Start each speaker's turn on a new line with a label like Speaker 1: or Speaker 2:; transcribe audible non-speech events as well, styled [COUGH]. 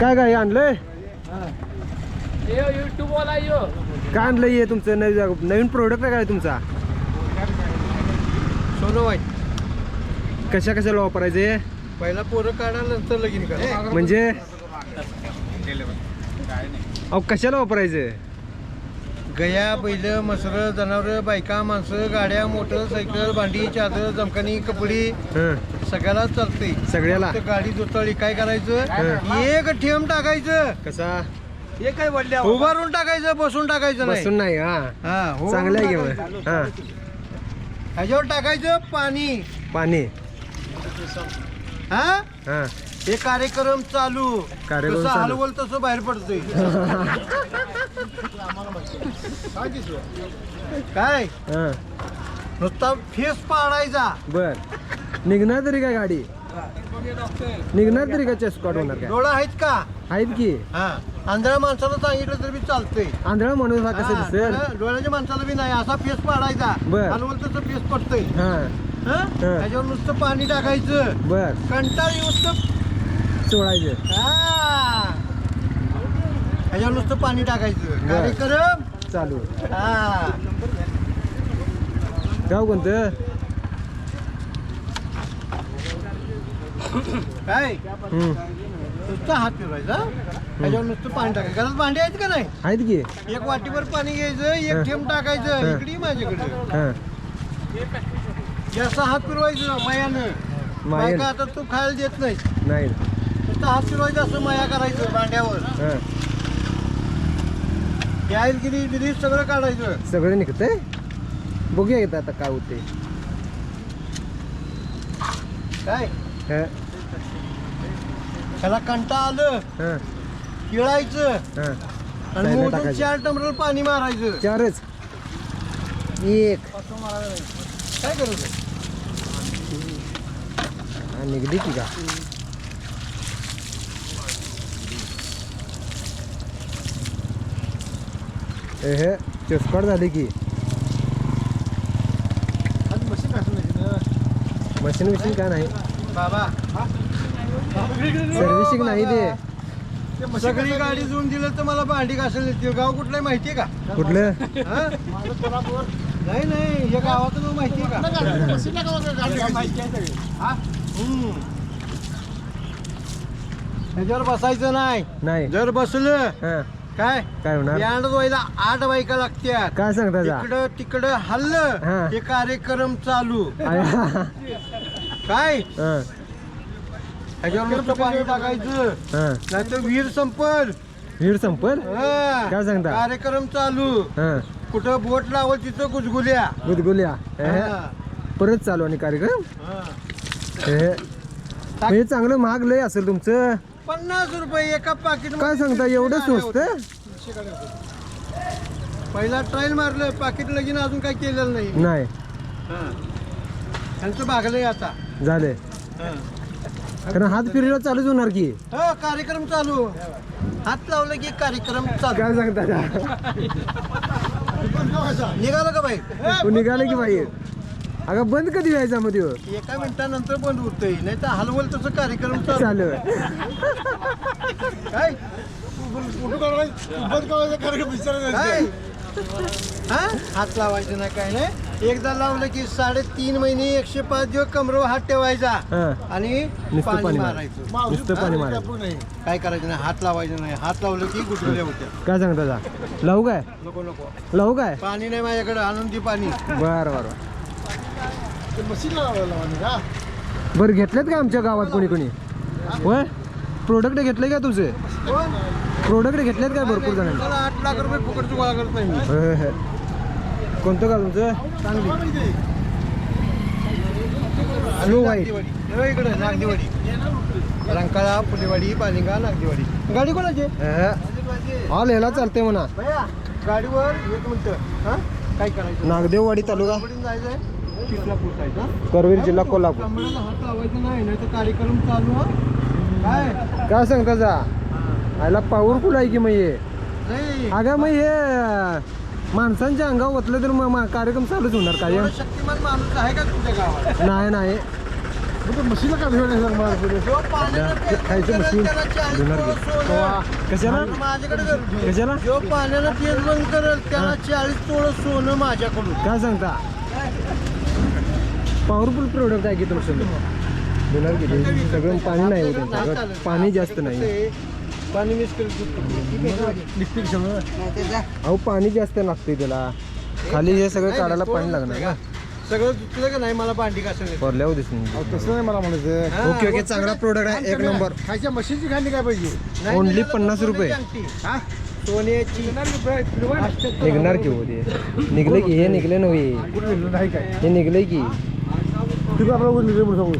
Speaker 1: काय काय आणलंय?
Speaker 2: युट्यूब वाला यो.
Speaker 1: काय आणलंय हे तुमचं? नवीन नवीन प्रोडक्ट आहे काय तुमचा?
Speaker 3: सोनं
Speaker 1: कशा कशाला वापरायचे
Speaker 3: पहिला पोरं काढा नंतर लगीन करा.
Speaker 1: म्हणजे? अहो कशाला वापरायचं?
Speaker 3: गया बैल मसर जनावर बायका माणसं गाड्या मोटरसायकल भांडी चादर जमकानी कपडी
Speaker 1: हं,
Speaker 3: सगळ्याला चालते
Speaker 1: सगळ्याला?
Speaker 3: फक्त गाडी जोताळी काय करायचं? एक ठेम टाकायचं.
Speaker 1: कसा?
Speaker 3: हे काय वडल्या उभारून टाकायचं बसून टाकायचं नाही.
Speaker 1: बसून नाही हा.
Speaker 3: हा हो
Speaker 1: चांगलं आहे की मग? हा.
Speaker 3: ह्याच्यावर टाकायचं पाणी.
Speaker 1: पाणी.
Speaker 3: हा?
Speaker 1: हा.
Speaker 3: हे कार्यक्रम चालू.
Speaker 1: कार्यक्रम
Speaker 3: कसं
Speaker 1: चालू.
Speaker 3: हलवल तसं बाहेर पडतोय. [LAUGHS] काय?
Speaker 1: हा.
Speaker 3: नुसता फेस पाडायचा.
Speaker 1: बर. निघणार तरी काय गाडी? निघणार तरी का चेस्ट स्कॉट होणार काय?
Speaker 3: डोळा आहेत का?
Speaker 1: आहेत की.
Speaker 3: हा. आंधळ्या माणसाला सांगितलं तर बी चालतंय.
Speaker 1: आंधळा माणूस हा कसं
Speaker 3: हा,
Speaker 1: दिसेल?
Speaker 3: डोळ्याच्या माणसाला बी नाही. असा फेस पाडायचा.
Speaker 1: बर.
Speaker 3: हलवल तसं फेस पडतंय.
Speaker 1: हा.
Speaker 3: हं? त्याच्यावर नुसतं पाणी टाकायचं.
Speaker 1: बर.
Speaker 3: कंटाळ नुसतं
Speaker 1: चोळायचं.
Speaker 3: हा. ह्याच्यावर नुसतं पाणी टाकायचं.
Speaker 1: बर.
Speaker 3: कार्यक्रम
Speaker 1: चालू.
Speaker 3: हा.
Speaker 1: गाव कोणतं?
Speaker 3: काय?
Speaker 1: हम्म.
Speaker 3: नुसतं हात फिरवायचा ह्याच्यावर नुसतं पाणी टाकायचं. घरात भांडी आहेत का नाही?
Speaker 1: आहेत की.
Speaker 3: एक वाटीभर पाणी घ्यायचं
Speaker 1: हं.
Speaker 3: एक थेंब टाकायचं. इकडे माझ्याकडे.
Speaker 1: हा.
Speaker 3: जास्त हात फिरवायचं मायानं.
Speaker 1: मायानं.
Speaker 3: बायका आता तू खायला देत नाही
Speaker 1: नाही.
Speaker 3: नुसतं हात फिरवायचं असं माया करायचं भांड्यावर.
Speaker 1: हा.
Speaker 3: गिरी बिरी सगळं काढायचं.
Speaker 1: सगळं निघतंय? बघूया येतं आता काय होते
Speaker 3: काय?
Speaker 1: हा.
Speaker 3: त्याला कंटा आलं.
Speaker 1: हा.
Speaker 3: किळायचं
Speaker 1: हा.
Speaker 3: आणि
Speaker 1: टाकायचं.
Speaker 3: चार टमरल पाणी मारायचं.
Speaker 1: चारच. एक.
Speaker 3: काय करायचं
Speaker 1: हा निघली की का? ए हे चेस्कॉट झाली की.
Speaker 3: मशीन
Speaker 1: विशीन काय नाही.
Speaker 3: बाबा.
Speaker 1: सर्व्हिसिंग नाही ते.
Speaker 3: सगळी गाडी जोडून दिलं तर मला भांडी घासायला गाव कुठलं आहे माहितीये का?
Speaker 1: कुठलं?
Speaker 3: हा? नाही नाही. या गावाचं नाव माहितीये का? हा? हम्म. ह्याच्यावर बसायचं नाही
Speaker 1: नाही.
Speaker 3: जर बसलं
Speaker 1: हा.
Speaker 3: काय?
Speaker 1: काय होणार?
Speaker 3: यांड व्हायला आठ बायका लागत्यात.
Speaker 1: काय सांगता जा?
Speaker 3: इकडं तिकडं
Speaker 1: हा.
Speaker 3: हल्लं. हे. कार्यक्रम चालू.
Speaker 1: हा.
Speaker 3: काय?
Speaker 1: हा.
Speaker 3: ह्याच्यावर नुसतं पाणी टाकायचं. नाही तर विहीर संपल.
Speaker 1: वीर संपल?
Speaker 3: हा.
Speaker 1: काय सांगता?
Speaker 3: कार्यक्रम चालू.
Speaker 1: हा.
Speaker 3: कुठं बोट लावल तिथं गुजगुल्या
Speaker 1: गुदगुल्या. हे,
Speaker 3: हा.
Speaker 1: परत चालू आणि कार्यक्रम?
Speaker 3: हा.
Speaker 1: हे. हे चांगलं महाग लय असेल तुमचं.
Speaker 3: पन्नास रुपये एका पाकिट
Speaker 1: काय सांगता एवढं स्वस्त
Speaker 3: पहिला ट्रायल मारलं पाकिट लगीन अजून काय केलेलं नाही.
Speaker 1: नाही.
Speaker 3: हा. त्यांचं भागलंय आता.
Speaker 1: झाले
Speaker 3: हा.
Speaker 1: कारण हात फिरला चालूच होणार की.
Speaker 3: हो कार्यक्रम चालू. हात लावलं की कार्यक्रम चालू.
Speaker 1: काय सांगता?
Speaker 3: निघालं का बाई
Speaker 1: निघाले की बाई अगं बंद कधी व्हायचा मध्ये
Speaker 3: एका मिनिटानंतर बंद होतंय. नाही तर हलवल तसं कार्यक्रम चालू.
Speaker 1: चालू.
Speaker 3: काय? हा? हात लावायचं नाही काय नाही. एकदा लावलं की साडेतीन महिने एकशे पाच दिवस कमरेवर हात ठेवायचा.
Speaker 1: हा.
Speaker 3: आणि
Speaker 1: नुसतं
Speaker 3: पाणी मारायचं.
Speaker 1: नुसतं पाणी मारायचं.
Speaker 3: काय करायचं नाही हात लावायचं नाही. हात लावलं की गुटगुल्या होत्या.
Speaker 1: काय सांगता जा लावू काय?
Speaker 3: नको नको.
Speaker 1: लावू काय?
Speaker 3: पाणी नाही माझ्याकडे आणून दे पाणी.
Speaker 1: बर बर. बरं घेतलेत का आमच्या गावात कोणी कोणी? होय? प्रोडक्ट घेतले का तुझे? प्रोडक्ट घेतलेत काय भरपूर जणांनी?
Speaker 3: मला आठ लाख रुपये फुकटचं गोळा करत नाही मी.
Speaker 1: होय, होय. कोणतं गाव तुमचं?
Speaker 3: चांगली.
Speaker 1: स्लो
Speaker 3: हो इकडे नागदेवाडी. रंकाळा फुलेवाडी पालिंगा नागदेवाडी. गाडी कोणाची?
Speaker 1: ऑल ह्याला चालते म्हणा.
Speaker 3: भैया गाडीवर एक मिनिट हा? काय करायचं?
Speaker 1: नागदेववाडी तालुका.
Speaker 3: कुठून जायचंय? पोचायचा
Speaker 1: करवीर जिल्हा कोल्हापूर.
Speaker 3: कमळाला हात लावायचा नाही नाही तर कार्यक्रम चालू हा. काय?
Speaker 1: काय सांगता जा? आयला पॉवरफुल आहे की मग हे?
Speaker 3: नाही.
Speaker 1: अगं मग हे माणसांच्या अंगावर ओतलं तर मग मा- कार्यक्रम चालूच होणार काय?
Speaker 3: एवढा शक्तिमान माणूस आहे का तुमच्या गावात?
Speaker 1: नाही नाही. खायचं मशीन.
Speaker 3: सोनं.
Speaker 1: कशाला. कशाला?
Speaker 3: जो पाण्यानं तेल बंद करेल त्याला चाळीस तोळं सोनं माझ्याकडून.
Speaker 1: काय सांगता? पॉवरफुल प्रोडक्ट आहे की तुमचं? देणार की? ते? सगळं पाणी नाही हो त्यांच्याकडं. पाणी जास्त नाही.
Speaker 3: पाणी मिस करत
Speaker 1: अहो पाणी जास्त लागते त्याला. खाली हे सगळं काढायला पाणी लागणार का
Speaker 3: सगळं तुला का नाही? मला भांडी
Speaker 1: पडल्यावर दिसून
Speaker 2: तसं नाही मला म्हणायचं.
Speaker 3: हा,
Speaker 1: ओके ओके
Speaker 3: हो,
Speaker 1: चांगला प्रोडक्ट आहे. एक नंबर.
Speaker 2: खायच्या मशीनची खाल्ली काय पाहिजे?
Speaker 1: 50
Speaker 3: सोन्याची
Speaker 1: रुपये.
Speaker 2: हा?
Speaker 3: सोन्याची.
Speaker 1: निघणार की हो ते निघले की? हे निघले नव्हे. हे निघले की?
Speaker 2: तिकडे आपल्याला कुठे निघले म्हणून सांगू